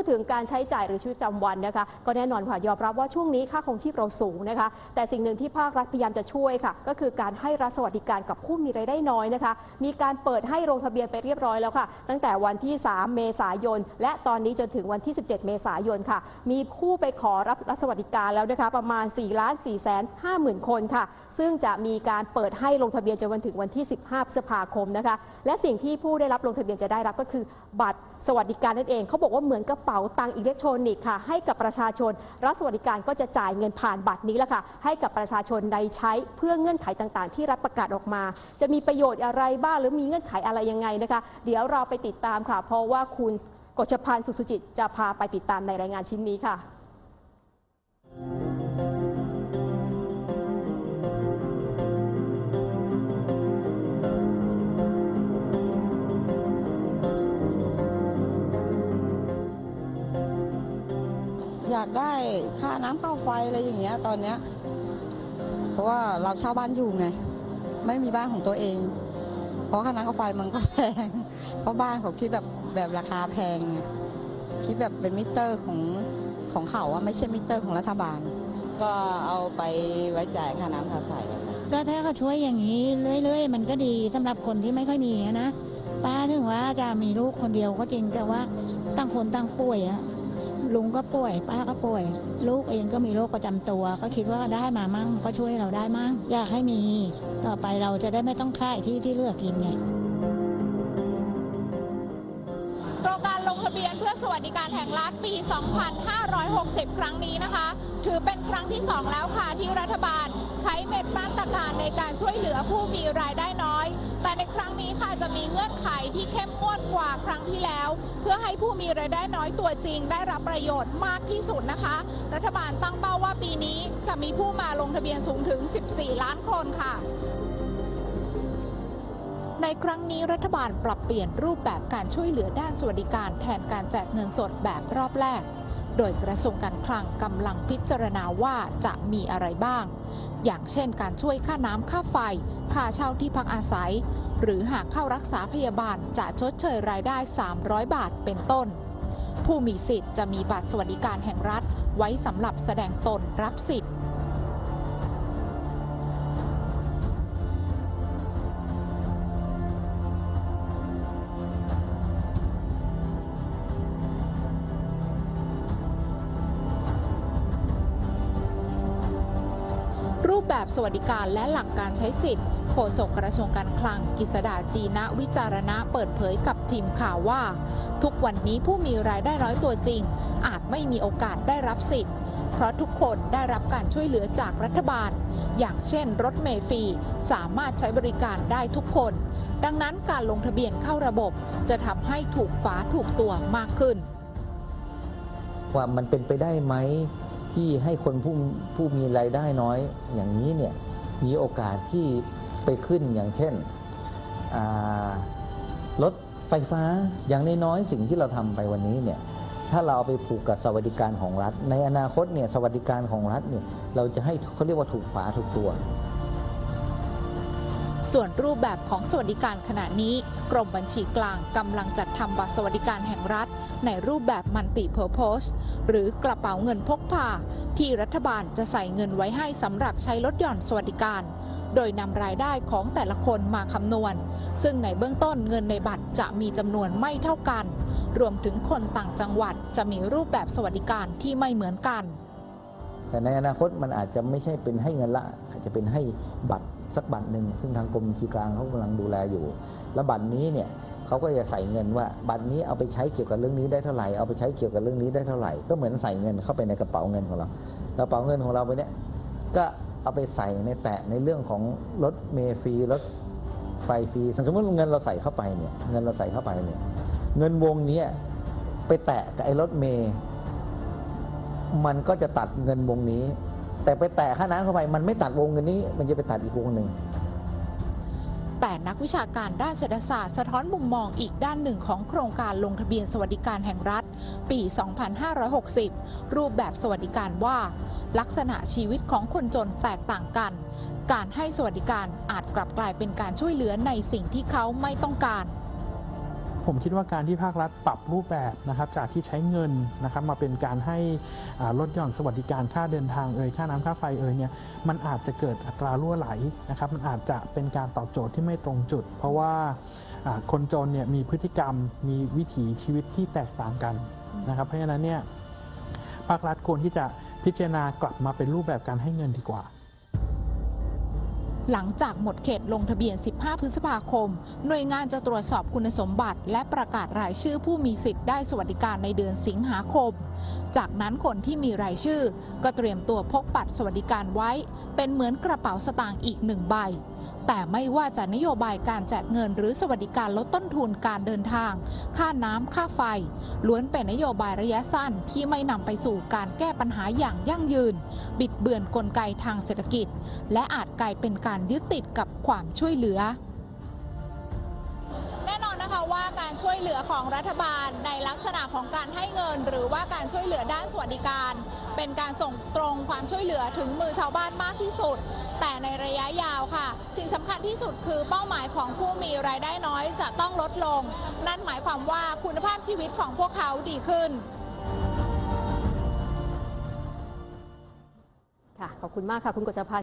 ดถึงการใช้จ่ายหรือชีวิตประจำวันนะคะ ก็แน่นอนค่ะยอมรับว่าช่วงนี้ค่าครองชีพเราสูงนะคะ แต่สิ่งหนึ่งที่ภาครัฐพยายามจะช่วยค่ะ ก็คือการให้รัฐสวัสดิการกับผู้มีรายได้น้อยนะคะ มีการเปิดให้ลงทะเบียนไปเรียบร้อยแล้วค่ะ ตั้งแต่วันที่ 3 เมษายน และตอนนี้จนถึงวันที่ 17 เมษายนค่ะ มีผู้ไปขอรับรัฐสวัสดิการแล้วนะคะ ประมาณ4ล้าน4แสน5หมื่นคนค่ะ ซึ่งจะมีการเปิดให้ลงทะเบียนจนวันถึงวันที่ 15 พฤษภาคมนะคะ และสิ่งที่ผู้ได้รับลงทะเบียนจะได้รับก็คือบัตรสวัสดิการนั่นเองเขาบอกว่าเหมือนกระเป๋าตังค์อิเล็กทรอนิกส์ค่ะให้กับประชาชน รัฐสวัสดิการก็จะจ่ายเงินผ่านบัตรนี้แหละค่ะให้กับประชาชนในใช้เพื่อเงื่อนไขต่างๆ ที่รัฐประกาศออกมา จะมีประโยชน์อะไรบ้างหรือมีเงื่อนไขอะไรยังไงนะคะ เดี๋ยวเราไปติดตามค่ะ เพราะว่าคุณกฤษพันธ์สุสุจิตจะพาไปติดตามในรายงานชิ้นนี้ค่ะ อยากได้ค่าน้ำค่าไฟอะไรอย่างเงี้ย ตอนเนี้ย เพราะว่าเราเช่าบ้านอยู่ไง ไม่มีบ้านของตัวเอง เพราะค่าน้ำค่าไฟมันก็แพง เพราะบ้านเขาคิดแบบแบบราคาแพง คิดแบบเป็นมิเตอร์ของของเขาอะไม่ใช่มิเตอร์ของรัฐบาล ก็เอาไปไว้จ่ายค่าน้ำค่าไฟก็ถ้าเขาช่วยอย่างนี้เรื่อย ๆ มันก็ดีสำหรับคนที่ไม่ค่อยมีนะป้าถึงว่าจะมีลูกคนเดียวก็จริงแต่ว่าต่างคนต่างป่วยอะ ลุงก็ป่วยป้าก็ป่วย ลูกเองก็มีโรคประจำตัว ก็คิดว่าได้มามั่งก็ช่วยเราได้มั่งอยากให้มี ต่อไปเราจะได้ไม่ต้องค่ายที่ที่เลือกกินไง ทะเบียนเพื่อสวัสดิการแห่งรัฐปี 2560 ครั้งนี้นะคะ ถือเป็นครั้งที่ 2 แล้วค่ะที่รัฐบาลใช้เม็ดมาตรการในการช่วยเหลือผู้มีรายได้น้อย แต่ในครั้งนี้ค่ะจะมีเงื่อนไขที่เข้มงวดกว่าครั้งที่แล้ว เพื่อให้ผู้มีรายได้น้อยตัวจริง ได้รับประโยชน์มากที่สุดนะคะ รัฐบาลตั้งเป้าว่าปีนี้จะมีผู้มาลงทะเบียนสูงถึง 14 ล้านคนค่ะ ในครั้งนี้รัฐบาลปรับเปลี่ยนรูปแบบการช่วยเหลือด้านสวัสดิการแทนการแจกเงินสดแบบรอบแรก โดยกระทรวงการคลังกำลังพิจารณาว่าจะมีอะไรบ้าง อย่างเช่นการช่วยค่าน้ำค่าไฟ ค่าเช่าที่พักอาศัย หรือหากเข้ารักษาพยาบาลจะชดเชยรายได้ 300 บาทเป็นต้น ผู้มีสิทธิ์จะมีบัตรสวัสดิการแห่งรัฐไว้สำหรับแสดงตนรับสิทธิ์ รูปแบบสวัสดิการและหลักการใช้สิทธิ์โฆษกกระทรวงการคลังกิษดาจีนะวิจารณะเปิดเผยกับทีมข่าวว่า ทุกวันนี้ผู้มีรายได้น้อยตัวจริง อาจไม่มีโอกาสได้รับสิทธิ์ เพราะทุกคนได้รับการช่วยเหลือจากรัฐบาล อย่างเช่น รถเมฟรีสามารถใช้บริการได้ทุกคน ดังนั้นการลงทะเบียนเข้าระบบ จะทำให้ถูกฝาถูกตัวมากขึ้น ว่ามันเป็นไปได้ไหม ที่ให้คนผู้ผู้มีรายได้น้อยอย่างนี้เนี่ยมีโอกาสที่ไปขึ้นอย่างเช่นรถไฟฟ้าอย่างนน้อยสิ่งที่เราทำไปวันนี้เนี่ยถ้าเราเอาไปผูกกับสวัสดิการของรัฐ ในอนาคตเนี่ยสวัสดิการของรัฐเนี่ยเราจะให้เขาเรียกว่าถูกฝาถูกตัว ส่วนรูปแบบของสวัสดิการขณะนี้ กรมบัญชีกลางกำลังจัดทำบัตรสวัสดิการแห่งรัฐ ในรูปแบบมันติเพอร์โพสหรือกระเป๋าเงินพกพา ที่รัฐบาลจะใส่เงินไว้ให้สำหรับใช้ลดหย่อนสวัสดิการ โดยนำรายได้ของแต่ละคนมาคำนวณ ซึ่งในเบื้องต้นเงินในบัตรจะมีจำนวนไม่เท่ากัน รวมถึงคนต่างจังหวัดจะมีรูปแบบสวัสดิการที่ไม่เหมือนกัน แต่ในอนาคตมันอาจจะไม่ใช่เป็นให้เงินละ อาจจะเป็นให้บัตร สักบัตรหนึ่งซึ่งทางกรมบัญชีกลางเขากำลังดูแลอยู่ แล้วบัตรนี้เนี่ยเขาก็จะใส่เงินว่า บัตรนี้เอาไปใช้เกี่ยวกับเรื่องนี้ได้เท่าไหร่เอาไปใช้เกี่ยวกับเรื่องนี้ได้เท่าไหร่ก็เหมือนใส่เงินเข้าไปในกระเป๋าเงินของเรากระเป๋าเงินของเราไปเนี่ยก็เอาไปใส่ในแตะในเรื่องของรถเมฟรีรถไฟฟรีสมมติเงินเราใส่เข้าไปเนี่ยเงินเราใส่เข้าไปเนี่ยเงินวงนี้ไปแตะกับไอ้รถเมล์มันก็จะตัดเงินวงนี้ แต่ไปแตะค่าน้ำเข้าไปมันไม่ตัดวงเงินนี้ มันจะไปตัดอีกวงหนึ่งแต่นักวิชาการด้านเศรษฐศาสตร์สะท้อนมุมมองอีกด้านหนึ่งของโครงการลงทะเบียนสวัสดิการแห่งรัฐ ปี 2560 รูปแบบสวัสดิการว่า ลักษณะชีวิตของคนจนแตกต่างกัน การให้สวัสดิการอาจกลับกลายเป็นการช่วยเหลือในสิ่งที่เขาไม่ต้องการ ผมคิดว่าการที่ภาครัฐปรับรูปแบบนะครับจากที่ใช้เงินนะครับมาเป็นการให้ลดหย่อนสวัสดิการค่าเดินทางเอ่ยค่าน้ำค่าไฟเอ่ยเนี่ยมันอาจจะเกิดอัตรารั่วไหลนะครับมันอาจจะเป็นการตอบโจทย์ที่ไม่ตรงจุด เพราะว่าคนจนเนี่ยมีพฤติกรรมมีวิถีชีวิตที่แตกต่างกันนะครับเพราะฉะนั้นเนี่ยภาครัฐควรที่จะพิจารณากลับมาเป็นรูปแบบการให้เงินดีกว่า หลังจากหมดเขตลงทะเบียน 15 พฤษภาคม หน่วยงานจะตรวจสอบคุณสมบัติ และประกาศรายชื่อผู้มีสิทธิ์ได้สวัสดิการในเดือนสิงหาคม จากนั้นคนที่มีรายชื่อ ก็เตรียมตัวพกบัตรสวัสดิการไว้ เป็นเหมือนกระเป๋าสตางค์อีกหนึ่งใบ แต่ไม่ว่าจะนโยบายการแจกเงิน หรือสวัสดิการลดต้นทุนการเดินทาง ค่าน้ำค่าไฟ ล้วนเป็นนโยบายระยะสั้นที่ไม่นำไปสู่การแก้ปัญหาอย่างยั่งยืน บิดเบือนกลไกทางเศรษฐกิจ และอาจกลายเป็นการยึดติดกับความช่วยเหลือ ว่าการช่วยเหลือของรัฐบาลในลักษณะของการให้เงิน หรือว่าการช่วยเหลือด้านสวัสดิการ เป็นการส่งตรงความช่วยเหลือถึงมือชาวบ้านมากที่สุด แต่ในระยะยาวค่ะ สิ่งสำคัญที่สุดคือเป้าหมายของผู้มีรายได้น้อยจะต้องลดลง นั่นหมายความว่าคุณภาพชีวิตของพวกเขาดีขึ้นค่ะขอบคุณมากค่ะ คุณกฤษพันธ์